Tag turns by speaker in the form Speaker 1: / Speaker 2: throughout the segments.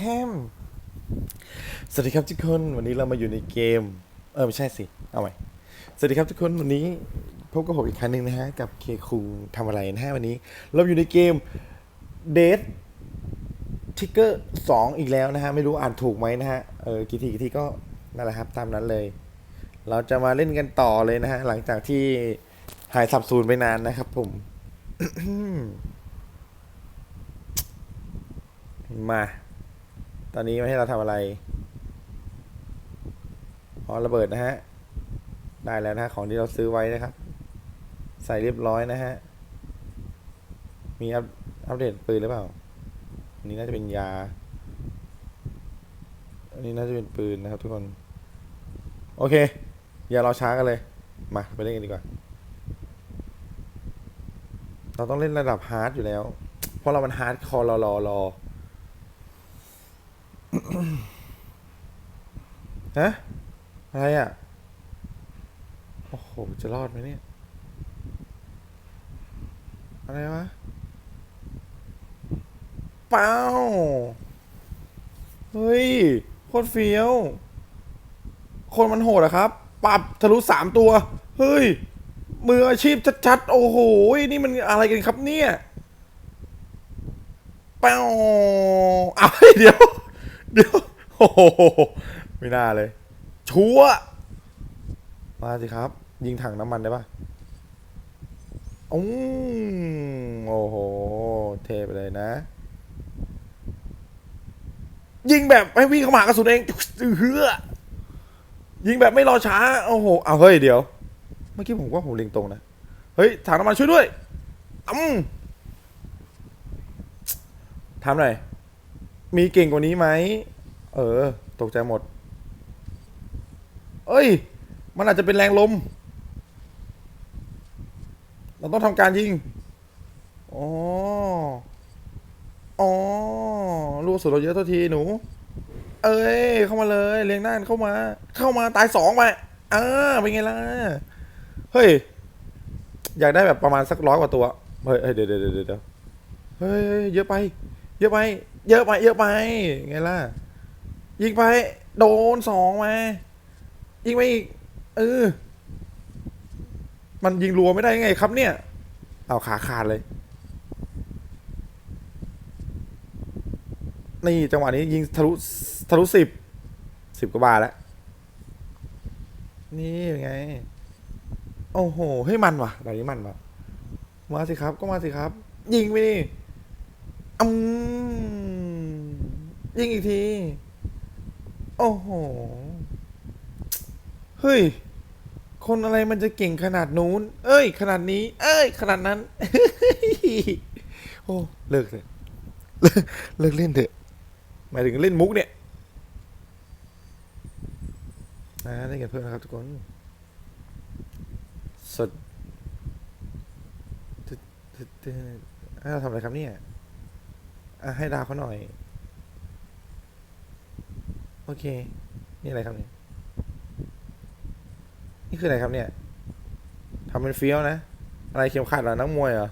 Speaker 1: แฮมสวัสดีครับทุกคนวันนี้เรามาอยู่ในเกม เออไม่ใช่สิ เอาใหม่สวัสดีครับทุกคนวันนี้พบกับผมอีกครั้งหนึ่งนะฮะ กับเคคุงทำอะไรนะฮะวันนี้ เราอยู่ในเกม Dead Trigger 2อีกแล้วนะฮะ ไม่รู้อ่านถูกไหมนะฮะ เออกี่ทีกี่ทีก็นั่นแหละครับตามนั้นเลย เราจะมาเล่นกันต่อเลยนะฮะ หลังจากที่หายสับสูนไปนานนะครับผม มา ตอนนี้ไมาให้เราทำอะไรอ๋อระเบิดนะฮะ ได้แล้วนะะของที่เราซื้อไว้นะครับ ใส่เรียบร้อยนะฮะ มีอัปอัปเดตปืนหรือเปล่า อันนี้น่าจะเป็นยา อันนี้น่าจะเป็นปืนนะครับทุกคน โอเค อย่ารอช้ากันเลย มาไปเล่นกันดีกว่า เราต้องเล่นระดับฮาร์ดอยู่แล้ว เพราะเรามันฮาร์ดคอรอรอรอ ฮะอะไรอะ โอ้โห จะรอดไหมเนี่ย อะไรวะ เป้า เฮ้ย โคตรเฟี้ยว คนมันโหดอะครับ ปรับทะลุสามตัว เฮ้ย มืออาชีพชัดๆ โอ้โห นี่มันอะไรกันครับเนี่ย เป้าอ้าวเฮ้เดี๋ยว เดี๋ยวโอ้โหไม่น่าเลย ชัวมาสิครับ ยิงถังน้ำมันได้ปะอืมโอ้โห เทไปเลยนะ ยิงแบบให้วิ่งเข้ามาหากระสุนเองเฮือยิงแบบไม่รอช้า โอ้โห เอาเฮ้ยเดี๋ยว เมื่อกี้ผมว่าผมเล็งตรงนะ เฮ้ยถังน้ำมันช่วยด้วยอืมถามหน่อย มีเก่งกว่านี้ไหม เออ ตกใจหมด เอ้ย มันอาจจะเป็นแรงลม เราต้องทำการยิง อ๋อ อ๋อ ลูกสุนเราเยอะเท่าทีหนู เอ้ย เข้ามาเลย เลี้ยงหน่านเข้ามา เข้ามาตายสองไปอ่าเป็นไงล่ะ เฮ้ย อยากได้แบบประมาณสักร้อยกว่าตัว เฮ้ย เดี๋ยวเดี๋ยวเดี๋ยวเฮ้ย เยอะไป เยอะไป เยอะไป เยอะไป ไงล่ะ ยิงไป โดนสองมา ยิงไปอีก เออ มันยิงรัวไม่ได้ไงครับเนี่ย เอาขาขาดเลย นี่จังหวะนี้ยิงทะลุทะลุสิบ สิบกว่าบาทแล้ว นี่เป็นไง โอ้โห ให้ยมันว่ะแบบนี้มันว่ะ มาสิครับ ก็มาสิครับ ยิงไปดิ อืมยิงอีกที โอ้โห เฮ้ย คนอะไรมันจะเก่งขนาดนู้น เอ้ย ขนาดนี้ เอ้ย ขนาดนั้น โอ้ เลิกเถอะเลิกเลิกเล่นเถอะ หมายถึงเล่นมุกเนี่ยอ่าเล่นกันเพื่อนนะครับทุกคนสดตึ๊ดตึ๊ดตึ๊ดอ่าเราทำอะไรครับเนี่ย อะให้ดาวเขาหน่อย โอเค นี่อะไรครับเนี่ย นี่คืออะไรครับเนี่ยทำเป็นเฟี้ยวนะ อะไรเข็มขัดเหรอนักมวยเหรอ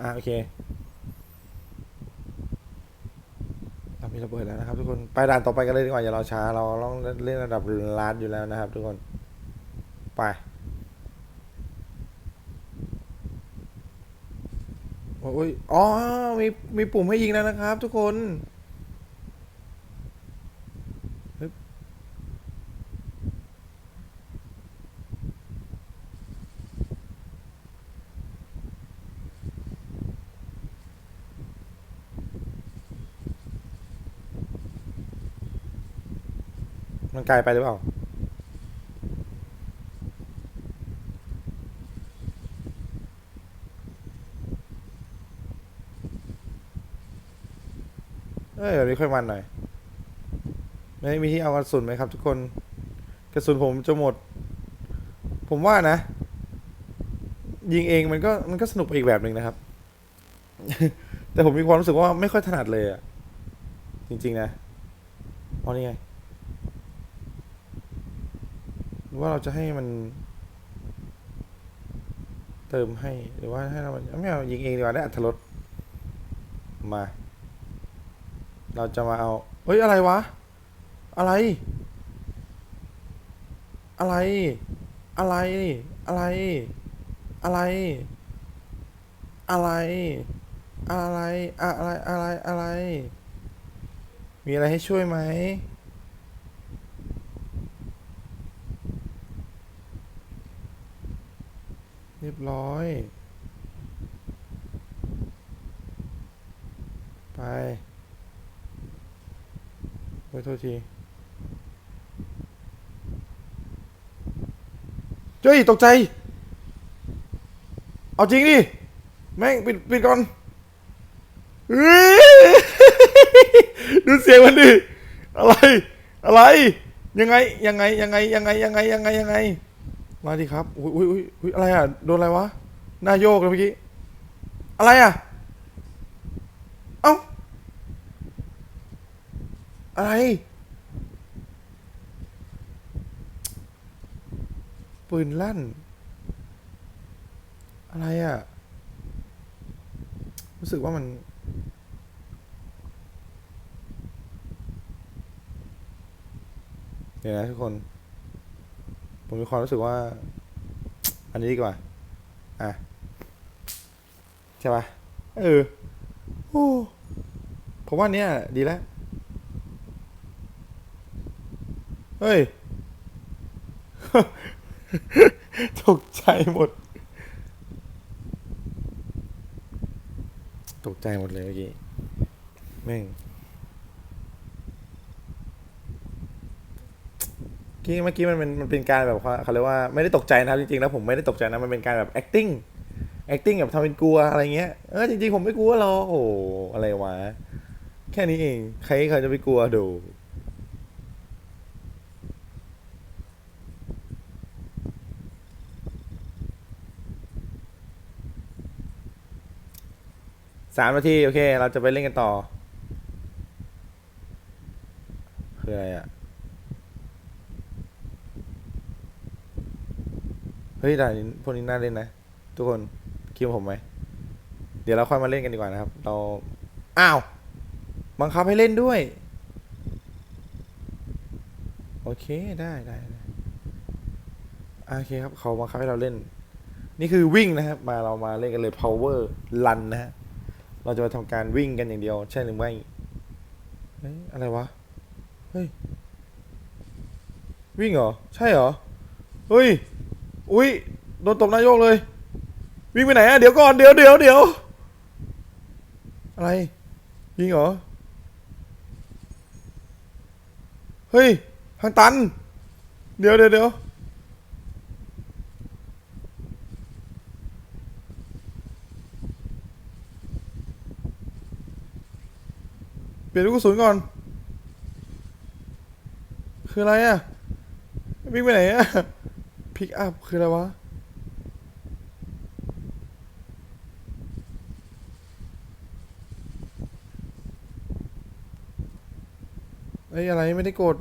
Speaker 1: อ่าโอเคเรามีระเบิดแล้วนะครับทุกคน ไปด่านต่อไปกันเลยดีกว่าอย่ารอช้าเราต้องเล่นระดับลานอยู่แล้วนะครับทุกคน ไป โอ้ย อ๋อ มี มีปุ่มให้ยิงแล้วนะครับทุกคนมันไกลไปหรือเปล่า อ้ยแบบนี้ค่อยมันหน่อยไม่มีที่เอากระสุนไหมครับ ทุกคน กระสุนผมจะหมด ผมว่านะ ยิงเองมันก็มันก็สนุกไปอีกแบบหนึ่งนะครับ แต่ผมมีความรู้สึกว่าไม่ค่อยถนัดเลยอะจริง ๆ นะเพราะนี่ไงหรือว่าเราจะให้มัน เติมให้หรือว่าให้เราไม่เอายิงเองดีกว่าได้อัตรสมา เราจะมาเอาเฮ้ยอะไรวะ อะไร อะไร อะไร อะไร อะไร อะไร อะไร อะไร อะไร อะไร มีอะไรให้ช่วยไหมเรียบร้อย ไป ไปโทษทีเจ้ยตกใจ เอาจริงดิ แม่งปิดปิดก่อนเฮ้ยดูเสียงมันดิ อะไร อะไร ยังไง ยังไง ยังไง ยังไง ยังไง ยังไง ยังไง มาดิครับ อุ้ยอุ้ยอุ้ยอุ้ยอะไรอะ โดนอะไรวะ หน้าโยกเลยเมื่อกี้ อะไรอะ เอ้า อะไร ปืนลั่น อะไรอะ รู้สึกว่ามัน เดี๋ยวนะทุกคน ผมมีความรู้สึกว่า อันนี้ดีกว่า อะ ใช่ปะเออ โอ้ ผมว่าเนี้ยดีแล้ว เฮ้ย ตกใจหมด ตกใจหมดเลยเมื่อกี้ แม่งเมื่อกี้มันเป็นมันเป็นการแบบว่าเขาเรียกว่าไม่ได้ตกใจนะครับจริงๆแล้วผมไม่ได้ตกใจนะมันเป็นการแบบ acting acting แบบทำเป็นกลัวอะไรเงี้ยเออจริงๆผมไม่กลัวหรอกโอ้โหอะไรวะ แค่นี้เอง ใครเขาจะไปกลัวดู สามนาที โอเค เราจะไปเล่นกันต่อ คืออะไรอะเฮ้ยด่านพวกนี้น่าเล่นนะ ทุกคนคิดว่าผมไหม เดี๋ยวเราค่อยมาเล่นกันดีกว่านะครับ เรา อ้าว บังคับให้เล่นด้วย โอเคได้ได้ไดโอเคครับ เขาบังคับให้เราเล่น นี่คือวิ่งนะครับ มาเรามาเล่นกันเลย power run นะฮะ เราจะมาทำการวิ่งกันอย่างเดียว ใช่หรือไม่เฮ้ยอะไรวะ เฮ้ย วิ่งเหรอ ใช่เหรอ เฮ้ย อุ้ย โดนตบนายกเลย วิ่งไปไหนอะเดี๋ยวก่อน เดี๋ยวเดี๋ยวเดี๋ยว อะไร ยิงเหรอ เฮ้ย ทางตัน เดี๋ยวเดี๋ยวเดี๋ยว ลี่ยนลูกกระสุนก่อน คืออะไรอะวิ่งไปไหนอะพิกอัพคืออะไรวะเอ้ยอะไรไม่ได้กด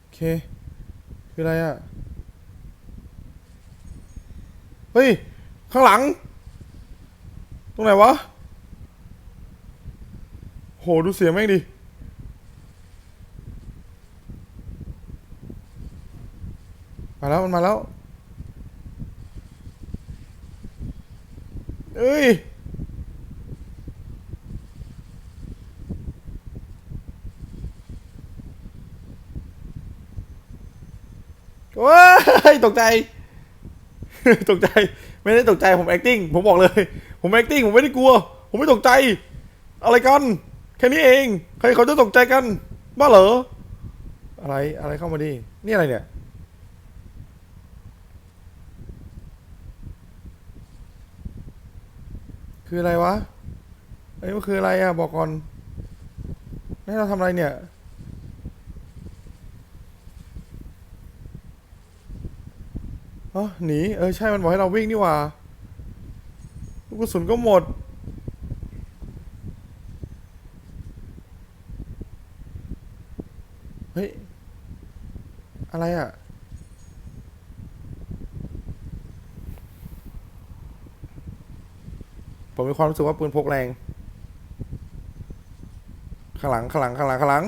Speaker 1: โอเค คืออะไรอะ เฮ้ย ข้างหลัง ตรงไหนวะ โห ดูเสียงแม่งดิ มาแล้ว มันมาแล้ว เอ้ยโอ้ยตกใจ ตกใจ ไม่ได้ตกใจผม acting ผมบอกเลย ผม acting ผมไม่ได้กลัว ผมไม่ตกใจ อะไรกัน แค่นี้เอง ใครเขาจะตกใจกันบ้าเหรอ อะไร อะไรเข้ามาดิ นี่อะไรเนี่ย คืออะไรวะเอ้มันคืออะไรอะบอกก่อนให้เราทำอะไรเนี่ย อ๋อหนีเออใช่มันบอกให้เราวิ่งนี่หว่าลูกกระสุนก็หมด เฮ้ยฮ้ยอะไรอะผมมีความรู้สึกว่าปืนพกแรง ข้างหลังข้างหลังข้างหลังข้างหลัง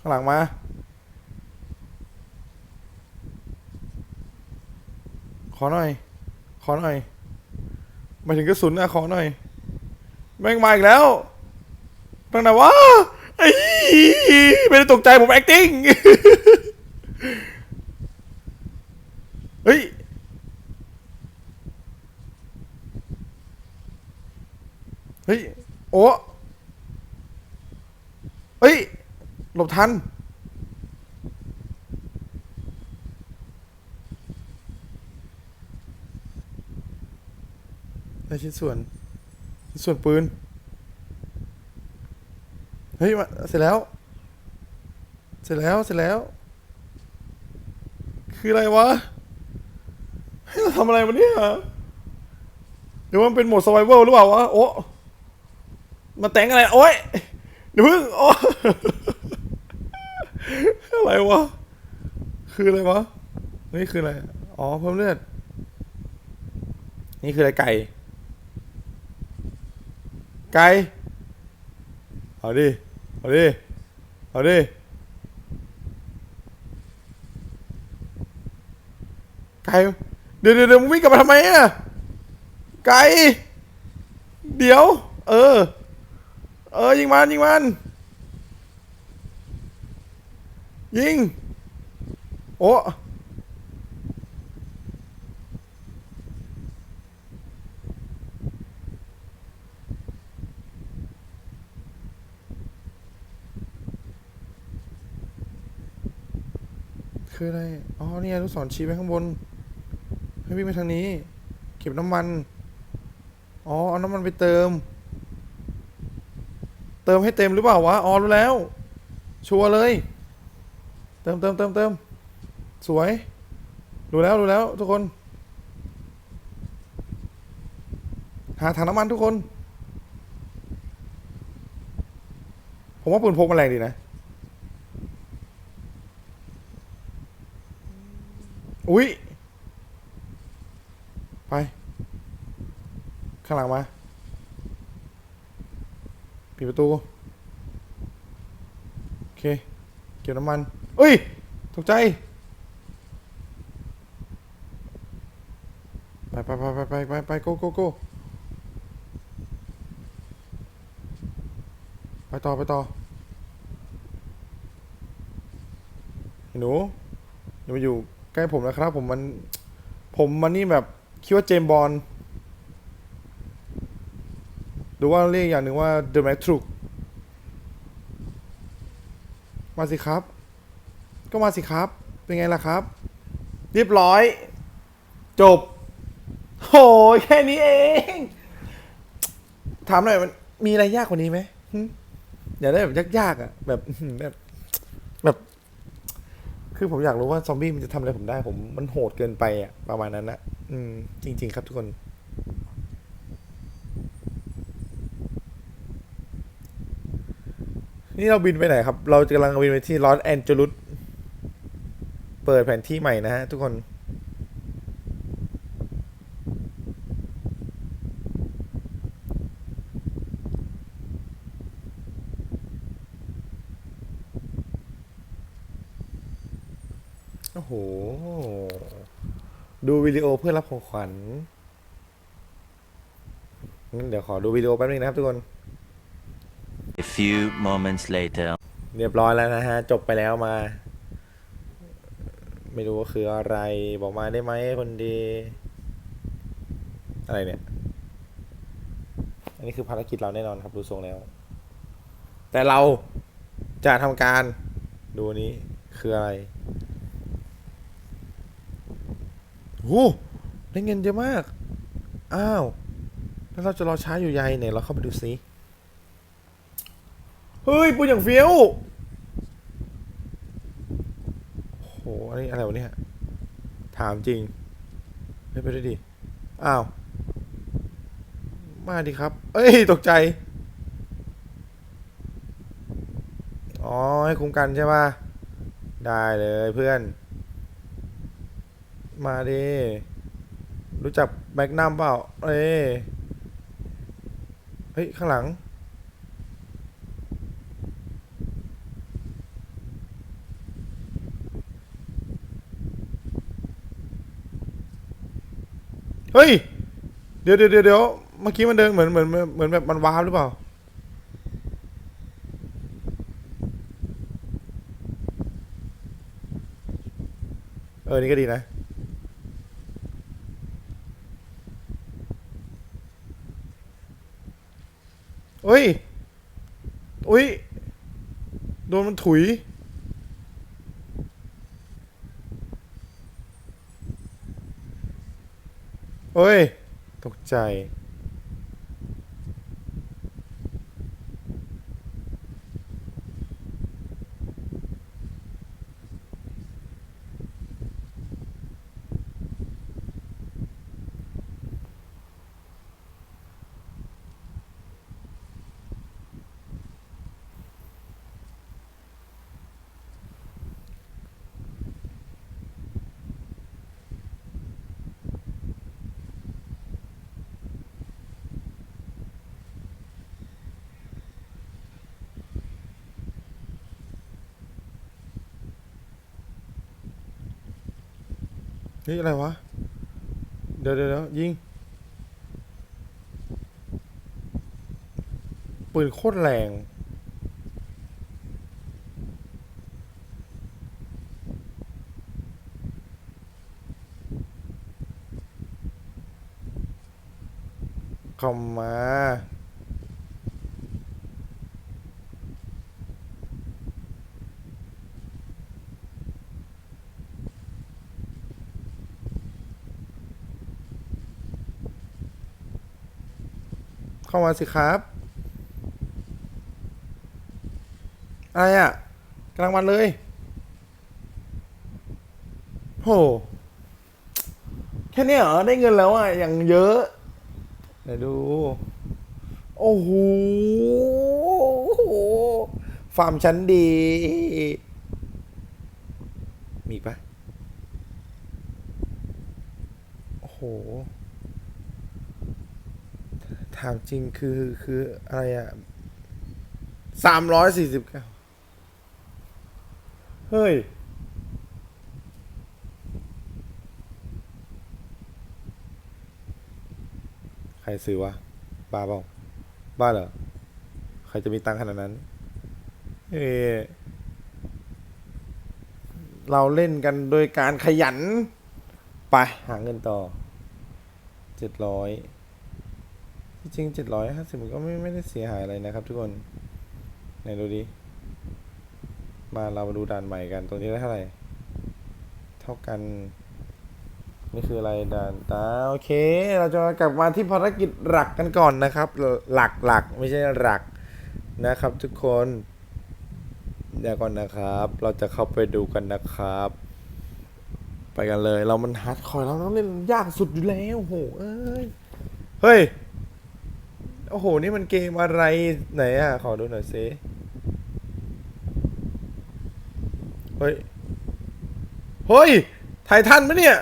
Speaker 1: ข้างหลังมา อหน่อย ขอหน่อยมาถึงกระสุนอะขอหน่อย แม่งมาอีกแล้วตั้งแต่ว่าไอ้ไม่ได้ตกใจผม acting เฮ้ย เฮ้ย โอ้เฮ้ย หลบทัน ชิ้นส่วนชิ้นส่วนปืน เฮ้ยมาเสร็จแล้ว เสร็จแล้ว เสร็จแล้ว คืออะไรวะให้เราทำอะไรมาเนี่ยหรือว่ามันเป็นโหมด survival หรือเปล่าวะ โอ้มาแต่งอะไร โอ้ยเดี๋ยวเพิ่งโอ้อะไรวะ คืออะไรวะ นี่คืออะไร อ๋อ เพิ่มเลือด นี่คืออะไรไก่ ไก่เอาดิ เอาดิ เอาดิ ไก่ เดี๋ยวเดี๋ยวเดี๋ยวมึงวิ่งกลับมาทำไมอะไก่ เดี๋ยว เออ เออ ยิงมัน ยิงมัน ยิง โอ้ คืออะไร อ๋อเนี่ยลูกศรชี้ไปข้างบน ให้วิ่งไปทางนี้ เก็บน้ำมัน อ๋อ เอาน้ำมันไปเติม เติมให้เต็มหรือเปล่าวะ อ๋อรู้แล้ว ชัวร์เลย เติมเติมเติมเติม สวย รู้แล้วรู้แล้ว ทุกคน หาถังน้ำมันทุกคน ผมว่าปืนพกมันแรงดีนะ อุ้ย ไป ข้างหลังมาปิดประตู โอเค เก็บน้ำมันเอ้ย ตกใจ ไปไปไปไปไปไปไปโกโกโกไปต่อ ไปต่อหนูอย่ามาอยู่ ใกล้ผมนะครับ ผมมัน ผมมันนี่แบบคิดว่าเจมบอลหรือว่าเรียกอย่างหนึ่งว่า The Mac Truck มาสิครับ ก็มาสิครับ เป็นไงล่ะครับ เรียบร้อย จบโหยแค่นี้เอง ถามหน่อยมันมีอะไรยากกว่านี้ไหมอยากได้แบบยากๆอะ แบบแบบ คือผมอยากรู้ว่าซอมบี้มันจะทำอะไรผมได้ ผมมันโหดเกินไปอะประมาณนั้นนะอืม จริง ๆ ครับทุกคน นี่เราบินไปไหนครับ เรากำลังบินไปที่ลอสแอนเจลิสเปิดแผนที่ใหม่นะฮะทุกคน โอ้โห ดูวิดี โอเพื่อรับของขวัญงั้นเดี๋ยวขอดูวิดีโอแป๊บนึงนะครับทุกคน
Speaker 2: A few moments later.
Speaker 1: เรียบร้อยแล้วนะฮะ จบไปแล้วมา ไม่รู้ว่าคืออะไร บอกมาได้ไหมคนดี อะไรเนี่ย อันนี้คือภารกิจเราแน่นอนครับดูทรงแล้ว แต่เราจะทำการดูอันนี้คืออะไร โอ้ได้เงินเยอะมาก อ้าว แล้วเราจะรอช้าอยู่ใยเนี่ยเราเข้าไปดูซิเฮ้ยปืนอย่างเฟี้ยวโอ้โหอันนี้อะไรวะเนี่ย ถามจริงเฮ้ยไปด้วยดิ อ้าว มาดิครับ เอ้ย ตกใจ อ๋อ ให้คุ้มกันใช่ป่ะ ได้เลยเพื่อน มาดิรู้จักแมกนัมเปล่าเอ้ยเฮ้ย ข้างหลัง เฮ้ย เดี๋ยวเดี๋ยวเดี๋ยวเมื่อกี้มันเดินเหมือนเหมือนเหมือนเหมือนแบบมันว้าวหรือเปล่าเออ นี่ก็ดีนะ เฮ้ย อุ้ย โดนมันถุย เฮ้ย ตกใจ ฮ้ยอะไรวะเดี๋ยวเดี๋ยวเดี๋ยวยิง ปืนโคตรแรงเข้ามา เข้ามาสิครับ อะไรอะกลังวันเลยโหแค่นี้เหรอ ได้เงินแล้วอะ อย่างเยอะไหนดู โอ้โหฟาร์มชั้นดี มีปะโอ้โห ถามจริงคือคืออะไรอะสามร้อยสี่สิบเก้าเฮ้ย ใครซื้อวะ บ้าเปล่าบ้าเหรอ ใครจะมีตังขนาดนั้น เอ้เราเล่นกันโดยการขยัน ไป หาเงินต่อ เจ็ดร้อย จริงเจ็ดร้อยห้าสิบก็ไม่ไม่ได้เสียหายอะไรนะครับ ทุกคนไหนดูดิมาเรามาดูด่านใหม่กันตรงนี้ได้เท่าไหร่ เท่ากันนี่คืออะไรด่านตาโอเค เราจะกลับมาที่ภารกิจหลักกันก่อนนะครับ หลักหลักไม่ใช่หลักนะครับ ทุกคนเดี๋ยวก่อนนะครับ เราจะเข้าไปดูกันนะครับ ไปกันเลย เรามันฮาร์ดคอร์เราต้องเล่นยากสุดอยู่แล้วโหเอ้ยเฮ้ย โอ้โห นี่มันเกมอะไรไหนอะ ขอดูหน่อยสิเฮ้ย เฮ้ยไททันปะเนี่ย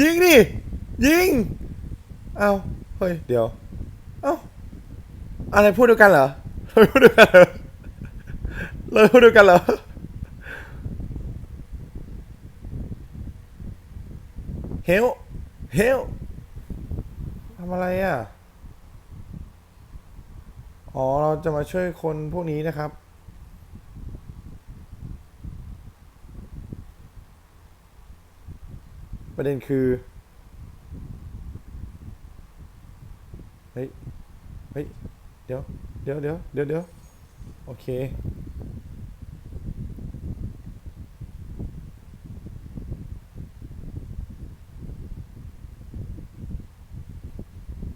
Speaker 1: ยิงดิ ยิง เอาเฮ้ย เดี๋ยว เอ้าอะไรพูดเดียวกันเหรอเราพูดเดียวกันเหรอเราพูดเดียวกันเหรอเฮล เฮลทำอะไรอะ อ๋อ เราจะมาช่วยคนพวกนี้นะครับ ประเด็นคือ เฮ้ย เฮ้ย เดี๋ยว เดี๋ยวเดี๋ยวเดี๋ยวเดี๋ยวโอเค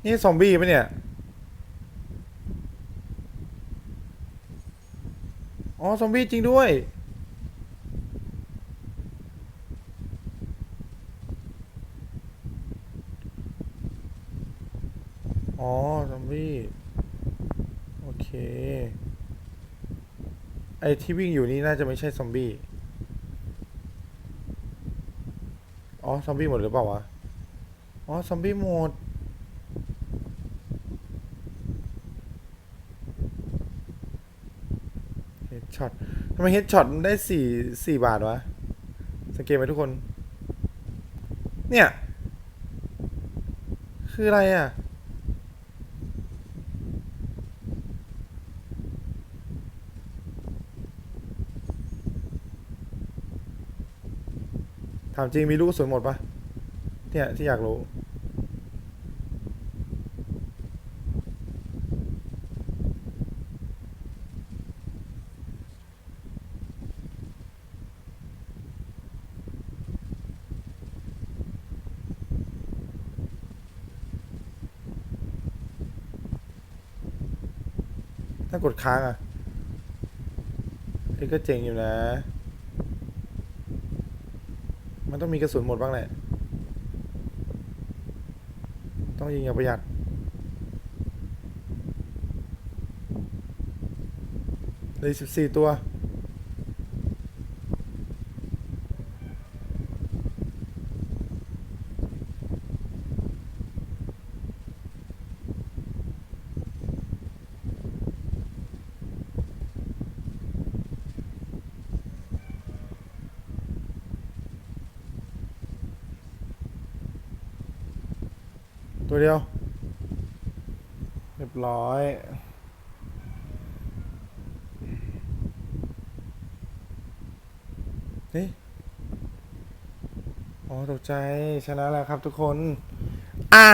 Speaker 1: นี่ซอมบี้ปะเนี่ย อ๋อ ซอมบี้จริงด้วย อ๋อ ซอมบี้ โอเค ไอ้ที่วิ่งอยู่นี่น่าจะไม่ใช่ซอมบี้ อ๋อ ซอมบี้หมดหรือเปล่าวะ อ๋อ ซอมบี้หมด เฮด ช็อตทำไมเฮดช็อตได้สี่สี่บาทวะ สังเกตไหมทุกคน เนี่ย คืออะไรอะ ถามจริงมีลูกกระสุนหมดปะเนี่ย ที่อยากรู้ ค้างอะนี่ก็เจ๋งอยู่นะ มันต้องมีกระสุนหมดบ้างแหละ ต้องยิงอย่างประหยัดเลยสิบสี่ตัวตัวเดียว เรียบร้อย เฮ้ย อ๋อตก ใจชนะแล้วครับทุกคน อะ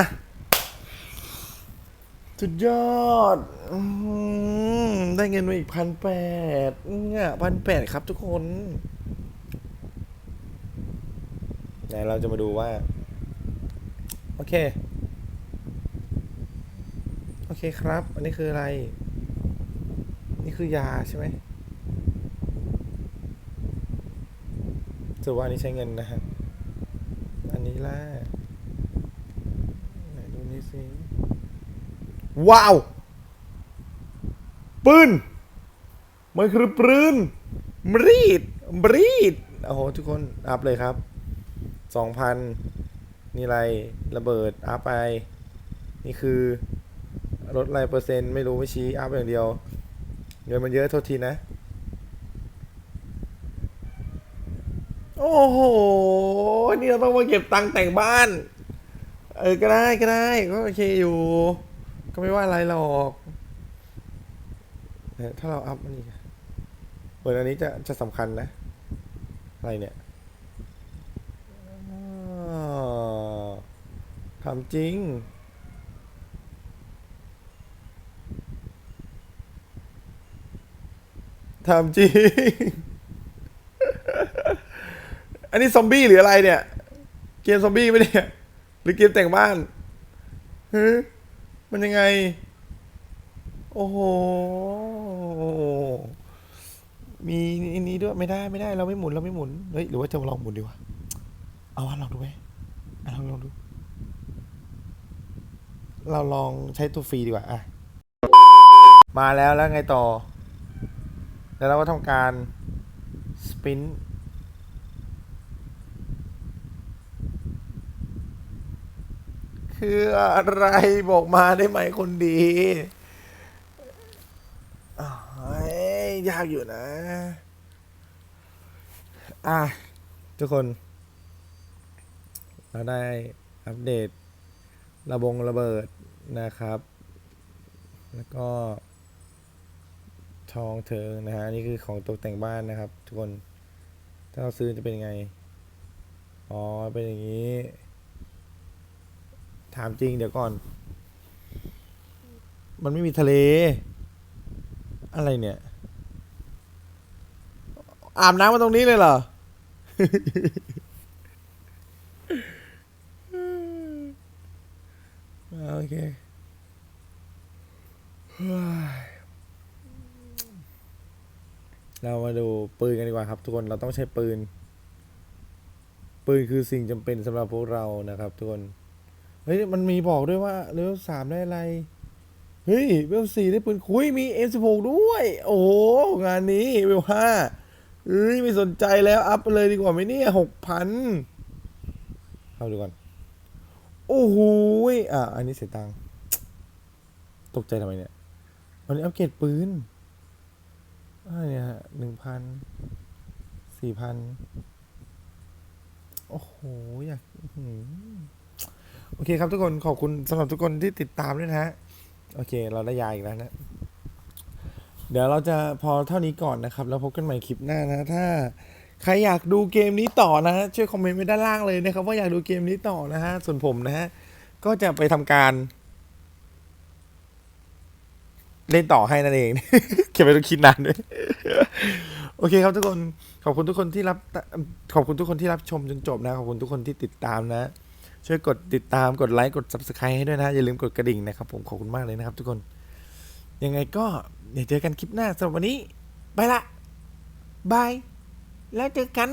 Speaker 1: สุดยอดอื้อหือได้เงินมาอีกพันแปดเนี่ยพันแปดครับทุกคนไหนเราจะมาดูว่า โอเค โอเคครับ อันนี้คืออะไร นี่คือยาใช่ไหมสรุปว่าอันนี้ใช้เงินนะฮะ อันนี้ล่ะไหนดูนี่สิว้าวปืนมันคือปืนมรีดมรีดโอ้โหทุกคนอัพเลยครับสองพันนี่อะไรระเบิดอัพไป นี่คือลดรายเปอร์เซ็นต์ไม่รู้ไม่ชี้อัพอย่างเดียวเงินมันเยอะโทษทีนะ โอ้โห นี่เราต้องมาเก็บตังค์แต่งบ้าน เออ ก็ได้ก็ได้ ก็โอเคอยู่ ก็ไม่ว่าอะไรหรอกเถ้าเราอัพอันนี้เหมือนอันนี้จะจะสำคัญนะ อะไรเนี่ยทำจริง ทำจริง อันนี้ซอมบี้หรืออะไรเนี่ย เกมซอมบี้ไหมเนี่ย หรือเกมแต่งบ้านฮะมันยังไง โอ้โห มีอันนี้ด้วยไม่ได้ไม่ได้เราไม่หมุนเราไม่หมุน เฮ้ยหรือว่าจะลองหมุนดีวะ เอาวะลองดูไหมลองลองดู เราลองใช้ตัวฟรีดีกว่าอะมาแล้วแล้วไงต่อ แล้วเราก็ทำการสปิน คืออะไรบอกมาได้ไหมคนดีอยากอยู่นะ อะ ทุกคน เราได้อัปเดต ระบงระเบิดนะครับ แล้วก็ ทองเถิงนะฮะ นี่คือของตกแต่งบ้านนะครับ ทุกคน ถ้าเราซื้อจะเป็นยังไง อ๋อ เป็นอย่างนี้ ถามจริงเดี๋ยวก่อน มันไม่มีทะเล อะไรเนี่ย อาบน้ำมาตรงนี้เลยเหรอ โอเคเรามาดูปืนกันดีกว่าครับทุกคนเราต้องใช้ปืน ปืนคือสิ่งจำเป็นสำหรับพวกเรานะครับทุกคน ฮ้ยมันมีบอกด้วยว่าเลเวลสามได้อะไร เฮ้ยเวลสี่ได้ปืนคุยมี M16 ด้วย โอ้โห งานนี้เวลห้าเอ้ยไม่สนใจแล้วอัพไปเลยดีกว่าไหมเนี่ยหกพันเอาดูก่อน โอ้โหอะ อันนี้เสียตังค์ตกใจทำไมเนี่ยอันนี้อัปเกรดปืนอะไรเนี่ยหนึ่งพันสี่พันโอ้โห อยากอื โอเคครับทุกคนขอบคุณสำหรับทุกคนที่ติดตามด้วยนะฮะ โอเค เราได้ยาอีกแล้วนะ เดี๋ยวเราจะพอเท่านี้ก่อนนะครับ แล้วพบกันใหม่คลิปหน้านะ ถ้าใครอยากดูเกมนี้ต่อนะฮะช่วยคอมเมนต์ไว้ด้านล่างเลยนะครับ ว่าอยากดูเกมนี้ต่อนะฮะส่วนผมนะฮะก็จะไปทำการ เล่นต่อให้นั่นเอง เขียนไปต้องคิดนานด้วย โอเคครับทุกคน ขอบคุณทุกคนที่รับ ขอบคุณทุกคนที่รับชมจนจบนะ ขอบคุณทุกคนที่ติดตามนะ ช่วยกดติดตามกดไลค์กด subscribe ให้ด้วยนะ อย่าลืมกดกระดิ่งนะครับ ผมขอบคุณมากเลยนะครับทุกคน ยังไงก็เดี๋ยวเจอกันคลิปหน้าสำหรับวันนี้ ไปละบาย แล้วเจอกัน